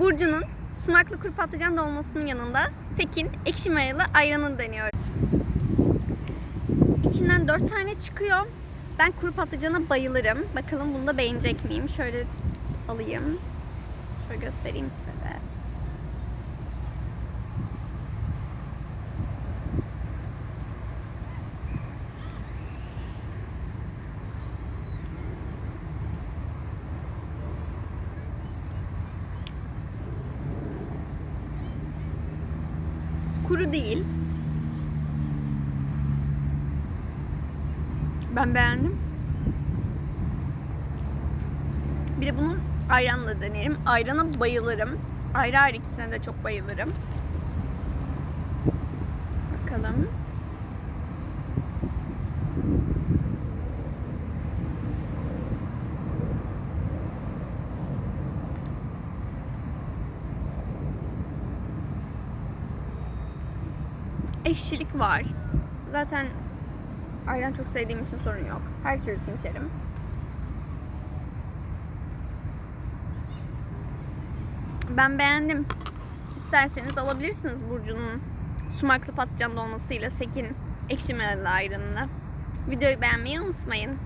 Burcu'nun sumaklı kuru patlıcan dolmasının yanında Sekin ekşi mayalı ayranını deniyorum. İçinden 4 tane çıkıyor. Ben kuru patlıcana bayılırım. Bakalım bunu da beğenecek miyim? Şöyle alayım. Şöyle göstereyim size Kuru değil. Ben beğendim. Bir de bunu ayranla denerim. Ayrana bayılırım. Ayrı ayrı ikisine de çok bayılırım. Bakalım. Ekşilik var. Zaten ayran çok sevdiğim için sorun yok. Her türlüsünü içerim. Ben beğendim. İsterseniz alabilirsiniz Burcu'nun sumaklı patlıcan dolmasıyla Sekin ekşi meralı ayranını. Videoyu beğenmeyi unutmayın.